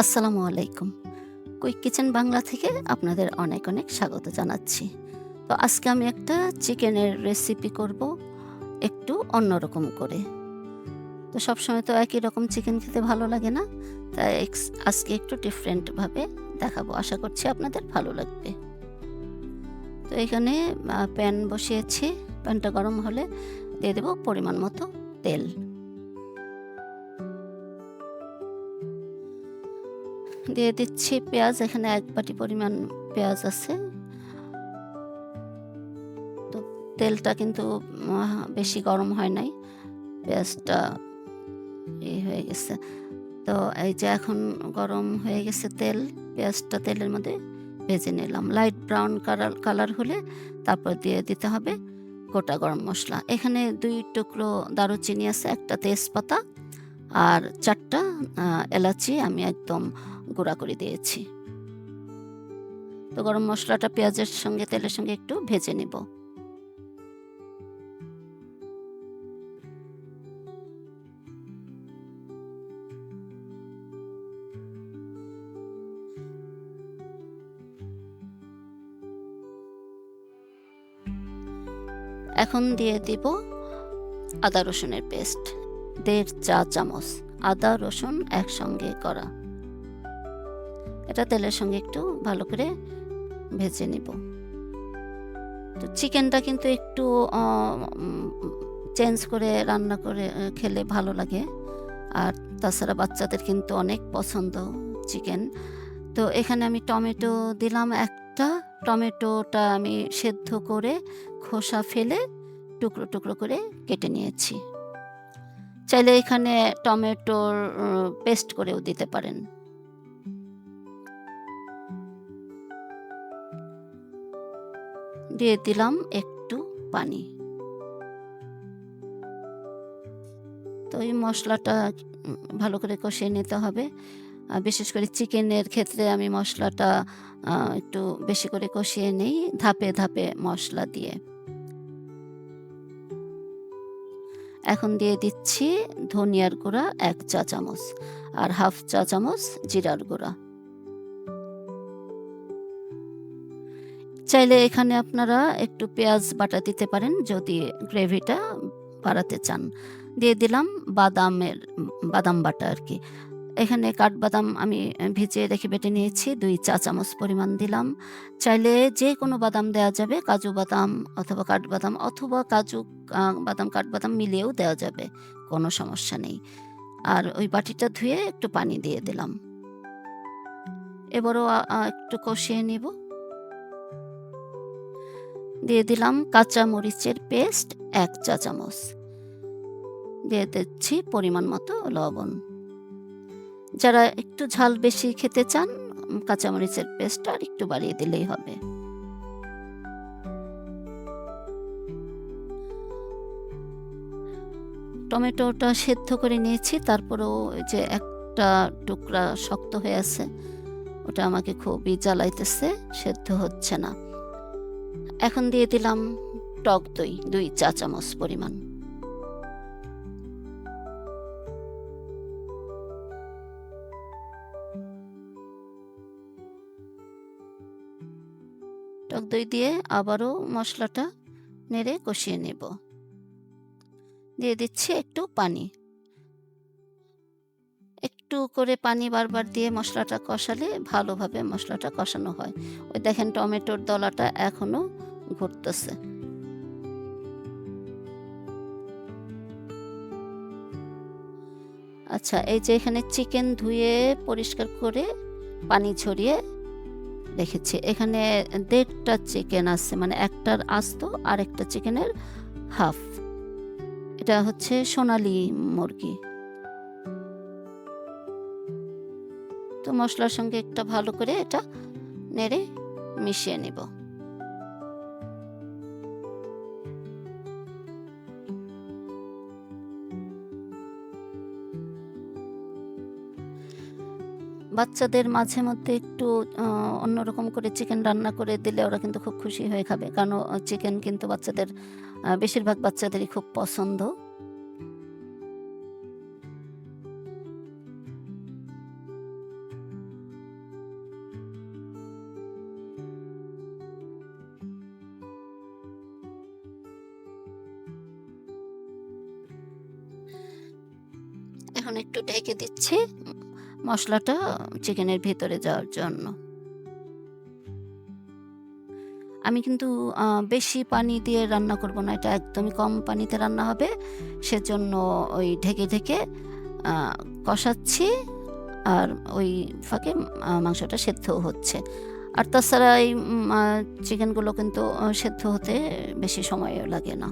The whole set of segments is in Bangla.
আসসালামু আলাইকুম। কুইক কিচেন বাংলা থেকে আপনাদের অনেক অনেক স্বাগত জানাচ্ছি। তো আজকে আমি একটা চিকেনের রেসিপি করব একটু অন্যরকম করে। তো সবসময় তো একই রকম চিকেন খেতে ভালো লাগে না, তাই আজকে একটু ডিফারেন্টভাবে দেখাবো। আশা করছি আপনাদের ভালো লাগবে। তো এখানে প্যান বসিয়েছি। প্যানটা গরম হলে দিয়ে দেবো পরিমাণ মতো তেল। দিয়ে দিচ্ছি পেঁয়াজ। এখানে এক বাটি পরিমাণ পেঁয়াজ আছে। তো তেলটা কিন্তু বেশি গরম হয় নাই। পেঁয়াজটা এই হয়ে গেছে। তো এই যে এখন গরম হয়ে গেছে তেল, পেঁয়াজটা তেলের মধ্যে ভেজে নিলাম। লাইট ব্রাউন কালার কালার হলে তারপর দিয়ে দিতে হবে গোটা গরম মশলা। এখানে দুই টুকরো দারুচিনি আছে, একটা তেজপাতা আর চারটা এলাচি। আমি একদম গুঁড়া করে দিয়েছি। তো গরম মশলাটা পেঁয়াজের সঙ্গে, তেলের সঙ্গে একটু ভেজে নেব। এখন দিয়ে দিব আদা রসুনের পেস্ট। দেড় চা চামচ আদা রসুন একসঙ্গে করা। এটা তেলের সঙ্গে একটু ভালো করে ভেজে নিব। তো চিকেনটা কিন্তু একটু চেঞ্জ করে রান্না করে খেলে ভালো লাগে। আর তাছাড়া বাচ্চাদের কিন্তু অনেক পছন্দ চিকেন। তো এখানে আমি টমেটো দিলাম একটা। টমেটোটা আমি সেদ্ধ করে খোসা ফেলে টুকরো টুকরো করে কেটে নিয়েছি। চাইলে এখানে টমেটোর পেস্ট করেও দিতে পারেন। দিয়ে দিলাম একটু পানি। তো এই মশলাটা ভালো করে কষিয়ে নিতে হবে। বিশেষ করে চিকেনের ক্ষেত্রে আমি মশলাটা একটু বেশি করে কষিয়ে নিই, ধাপে ধাপে মশলা দিয়ে। এখন দিয়ে দিচ্ছি ধনিয়ার গুঁড়া এক চা চামচ আর হাফ চা চামচ জিরার গুঁড়া। চাইলে এখানে আপনারা একটু পেঁয়াজ বাটা দিতে পারেন যদি গ্রেভিটা বাড়াতে চান। দিয়ে দিলাম বাদামের, বাদাম বাটা আর কি। এখানে কাঠবাদাম আমি ভিজিয়ে রেখে বেটে নিয়েছি, দুই চা চামচ পরিমাণ দিলাম। চাইলে যে কোনো বাদাম দেওয়া যাবে, কাজু বাদাম অথবা কাঠবাদাম অথবা কাজু বাদাম, কাঠবাদাম মিলিয়েও দেওয়া যাবে, কোনো সমস্যা নেই। আর ওই বাটিটা ধুয়ে একটু পানি দিয়ে দিলাম। এবারও একটু কষিয়ে নিব। দিয়ে দিলাম কাঁচা মরিচের পেস্ট এক চা চামচ। দিয়ে দিচ্ছি পরিমাণ মতো লবণ। যারা একটু ঝাল বেশি খেতে চান, কাঁচামরিচের পেস্টটা আর একটু বাড়িয়ে দিলেই হবে। টমেটোটা সেদ্ধ করে নিয়েছি, তারপরেও যে একটা টুকরা শক্ত হয়ে আছে, ওটা আমাকে খুবই জ্বালাইতেছে, সেদ্ধ হচ্ছে না। এখন দিয়ে দিলাম টক দই, দুই চা চামচ পরিমাণ। টক দই দিয়ে আবারও মশলাটা নেড়ে কষিয়ে নেব। দিয়ে দিচ্ছি একটু পানি। একটু করে পানি বারবার দিয়ে মশলাটা কষালে ভালোভাবে মশলাটা কষানো হয়। ওই দেখেন টমেটোর দলাটা এখনও ঘুরতেছে। আচ্ছা এই যে এখানে চিকেন ধুয়ে পরিষ্কার করে পানি ছড়িয়ে রেখেছি। এখানে দেড়টা চিকেন আছে মানে একটার আস্ত আর একটা চিকেনের হাফ। এটা হচ্ছে সোনালি মুরগি। তো মশলার সঙ্গে একটা ভালো করে এটা নেড়ে মিশিয়ে নিব। বাচ্চাদের মাঝে মধ্যে একটু অন্যরকম করে চিকেন রান্না করে দিলে ওরা কিন্তু খুব খুশি হয়ে খাবে। কারণ চিকেন কিন্তু বাচ্চাদের বেশিরভাগ বাচ্চাদেরই খুব পছন্দ। এখন একটু ঢেকে দিচ্ছি। মশলাটা চিকেনের ভেতরে যাওয়ার জন্য। আমি কিন্তু বেশি পানি দিয়ে রান্না করব না, এটা একদমই কম পানিতে রান্না হবে। সেজন্য ওই ঢেকে ঢেকে কষাচ্ছি, আর ওই ফাঁকে মাংসটা সেদ্ধও হচ্ছে। আর তাছাড়া এই চিকেনগুলো কিন্তু সেদ্ধ হতে বেশি সময়ও লাগে না।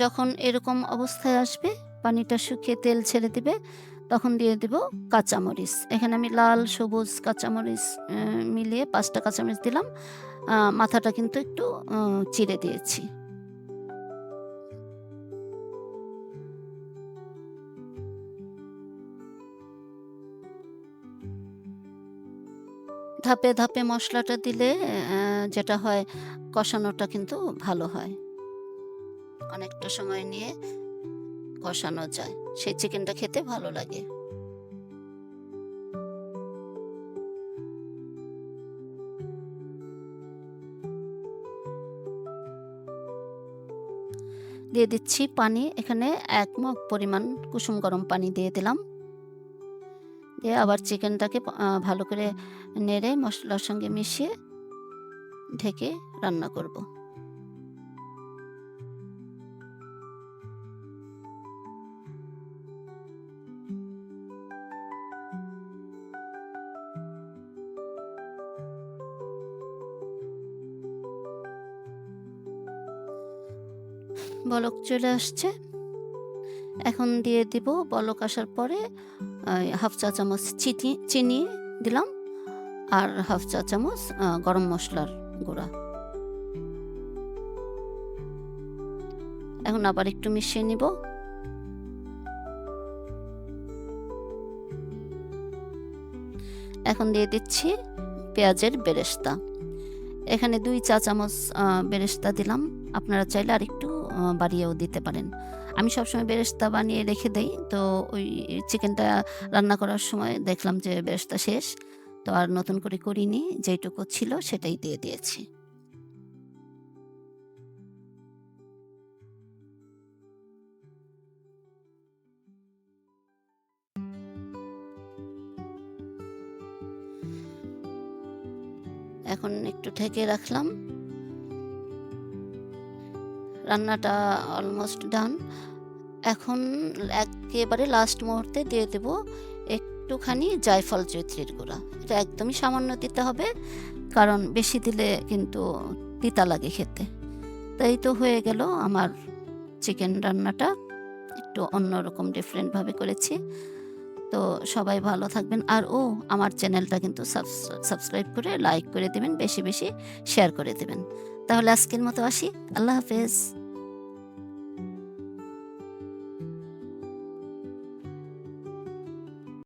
যখন এরকম অবস্থায় আসবে, পানিটা শুকিয়ে তেল ছেড়ে দিবে, তখন দিয়ে দিব কাঁচামরিচ। এখানে আমি লাল, সবুজ কাঁচামরিচ মিলিয়ে পাঁচটা কাঁচামরিচ দিলাম। মাথাটা কিন্তু একটু চিড়ে দিয়েছি। ধাপে ধাপে মশলাটা দিলে যেটা হয়, কষানোটা কিন্তু ভালো হয়। অনেকটা সময় নিয়ে কষানো যায়। সেই চিকেনটা খেতে ভালো লাগে। দিয়ে দিচ্ছি পানি। এখানে এক মগ পরিমাণ কুসুম গরম পানি দিয়ে দিলাম। দিয়ে আবার চিকেনটাকে ভালো করে নেড়ে মশলার সঙ্গে মিশিয়ে ঢেকে রান্না করব। বলক চলে আসছে। এখন দিয়ে দিব বলক আসার পরে হাফ চা চামচ চিনি চিনি দিলাম আর হাফ চা চামচ গরম মশলার গুঁড়া। এখন আবার একটু মিশিয়ে নিব। এখন দিয়ে দিচ্ছি পেঁয়াজের বেরেস্তা। এখানে দুই চা চামচ বেরেস্তা দিলাম। আপনারা চাইলে আর একটু বাড়িয়েও দিতে পারেন। আমি সবসময় বেরেস্তা বানিয়ে রেখে দেই। তো ওই চিকেনটা রান্না করার সময় দেখলাম যে বেরেস্তা শেষ। তো আর নতুন করে করিনি যেটুকু ছিল সেটাই দিয়ে দিয়েছি। এখন একটু ঢেকে রাখলাম। রান্নাটা অলমোস্ট ডান এখন একেবারে লাস্ট মুহূর্তে দিয়ে দেব একটুখানি জায়ফল জৈত্রীর গুঁড়া। এটা একদমই সামান্য দিতে হবে, কারণ বেশি দিলে কিন্তু তিতা লাগে খেতে। তাই তো হয়ে গেল আমার চিকেন রান্নাটা। একটু অন্যরকম ডিফারেন্টভাবে করেছি। তো সবাই ভালো থাকবেন। আর ও, আমার চ্যানেলটা কিন্তু সাবস্ক্রাইব করে লাইক করে দেবেন, বেশি বেশি শেয়ার করে দেবেন। তাহলে আজকের মতো আসি। আল্লাহ হাফেজ।